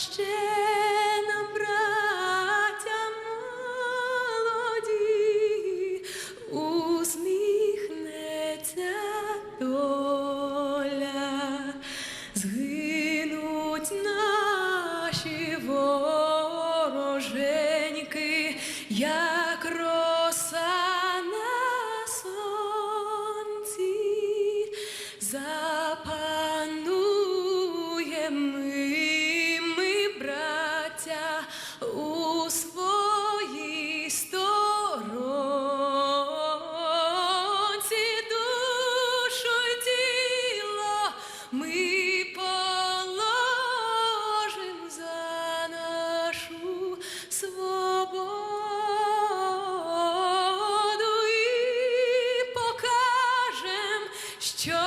ще нам, браття молоді, усміхнеться доля, згинуть наші вороженьки, як роса на. Що